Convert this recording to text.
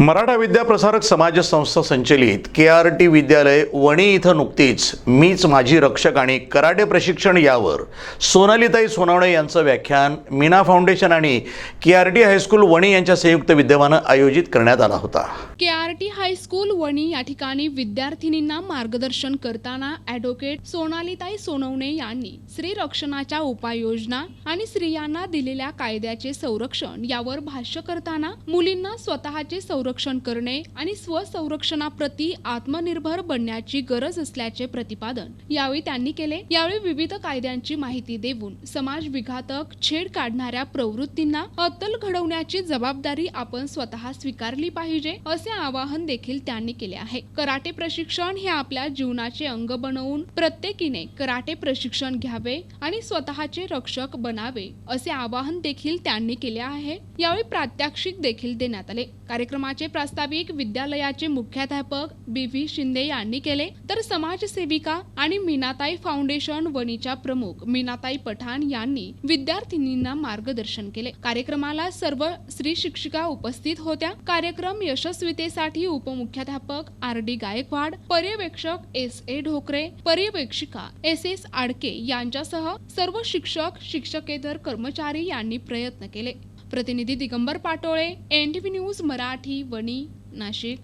मराठा विद्या प्रसारक समाज संस्था संचलित के आर टी विद्यालय वणी इथं नुकतीच मीच माझी रक्षक आणि कराटे प्रशिक्षण यावर सोनालीताई सोनावणे यांचं व्याख्यान मीना फाउंडेशन आणि K R T high school Wani यांच्या संयुक्त विद्यमानं आयोजित करण्यात आला होता. K R T high school Wani या ठिकाणी विद्यार्थिनींना मार्गदर्शन करताना ॲडव्होकेट सोनालीताई सोनवणे यांनी स्त्री रक्षणाच्या उपाययोजना आणि स्त्रियांना दिलेल्या कायद्याचे संरक्षण यावर भाष्य करताना मुलींना स्वतःचे संरक्षण करणे आणि स्वसंरक्षणाप्रती आत्मनिर्भर बनण्याची गरज असल्याचे प्रतिपादन यावेळी त्यांनी केले. यावेळी विविध कायद्यांची माहिती देऊन समाज विघातक छेड काढणाऱ्या प्रवृत्तींना अत्तल घडवण्याची जबाबदारी आपण स्वतः स्वीकारली पाहिजे असे आवाहन देखील त्यांनी केले आहे. कराटे प्रशिक्षण हे आपल्या जीवनाचे अंग बनवून प्रत्येकीने कराटे प्रशिक्षण घ्यावे आणि स्वतःचे रक्षक बनावे असे आवाहन देखील त्यांनी केले आहे. यावेळी प्रात्यक्षिक देखील देण्यात आले. कार्यक्रमाचे प्रास्ताविक विद्यालयाचे मुख्याध्यापक बी व्ही शिंदे यांनी केले. तर समाजसेविका आणि मीनाताई फाउंडेशन वणीच्या प्रमुख मीनाताई पठाण यांनी विद्यार्थिनींना मार्गदर्शन केले. कार्यक्रमाला सर्व स्त्री शिक्षिका उपस्थित होत्या. कार्यक्रम यशस्वीतेसाठी उपमुख्याध्यापक आर डी गायकवाड पर्यवेक्षक एस ए ढोकरे पर्यवेक्षिका एस एस आडके यांच्यासह सर्व शिक्षक शिक्षकेतर कर्मचारी यांनी प्रयत्न केले. प्रतिनिधी दिगंबर पाटोळे एन न्यूज मराठी वणी नाशिक.